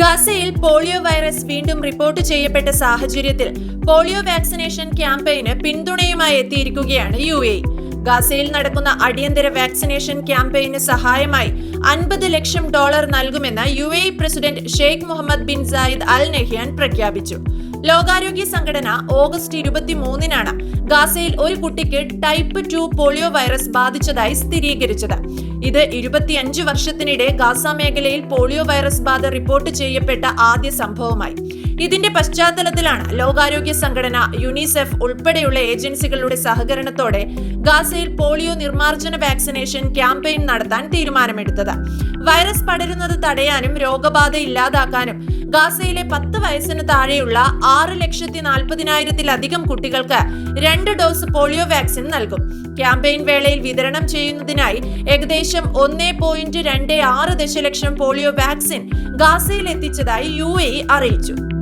ഗാസയിൽ polio virus വീണ്ടും report ചെയ്യപ്പെട്ട സാഹചര്യത്തിൽ പോളിയോ വാക്സിനേഷൻ ക്യാമ്പയിന് പിന്തുണയുമായി എത്തിയിരിക്കുകയാണ് യു എ. ഗാസയിൽ നടക്കുന്ന അടിയന്തര വാക്സിനേഷൻ ക്യാമ്പയിന് സഹായമായി അൻപത് ലക്ഷം ഡോളർ നൽകുമെന്ന് U A. President Sheikh Mohammed bin Zayed Al Nahyan പ്രഖ്യാപിച്ചു. ലോകാരോഗ്യ സംഘടന ഓഗസ്റ്റ് ഇരുപത്തിമൂന്നിനാണ് ഗാസയിൽ ഒരു കുട്ടിക്ക് ടൈപ്പ് ടു പോളിയോ വൈറസ് ബാധിച്ചതായി സ്ഥിരീകരിച്ചത്. ഇത് ഇരുപത്തിയഞ്ച് വർഷത്തിനിടെ ഗാസ മേഖലയിൽ പോളിയോ വൈറസ് ബാധ റിപ്പോർട്ട് ചെയ്യപ്പെട്ട ആദ്യ സംഭവമായി. ഇതിന്റെ പശ്ചാത്തലത്തിലാണ് ലോകാരോഗ്യ സംഘടന യുനിസെഫ് ഉൾപ്പെടെയുള്ള ഏജൻസികളുടെ സഹകരണത്തോടെ ഗാസയിൽ പോളിയോ നിർമ്മാർജന വാക്സിനേഷൻ ക്യാമ്പയിൻ നടത്താൻ തീരുമാനമെടുത്തത്. വൈറസ് പടരുന്നത് തടയാനും രോഗബാധ ഇല്ലാതാക്കാനും ഗാസയിലെ പത്ത് വയസ്സിന് താഴെയുള്ള ആറ് ലക്ഷത്തി നാൽപ്പതിനായിരത്തിലധികം കുട്ടികൾക്ക് രണ്ട് ഡോസ് പോളിയോ വാക്സിൻ നൽകും. ക്യാമ്പയിൻ വേളയിൽ വിതരണം ചെയ്യുന്നതിനായി ഏകദേശം ഒന്നേ പോയിന്റ് രണ്ട് ആറ് ദശലക്ഷം പോളിയോ വാക്സിൻ ഗാസയിൽ എത്തിച്ചതായി യു എ അറിയിച്ചു.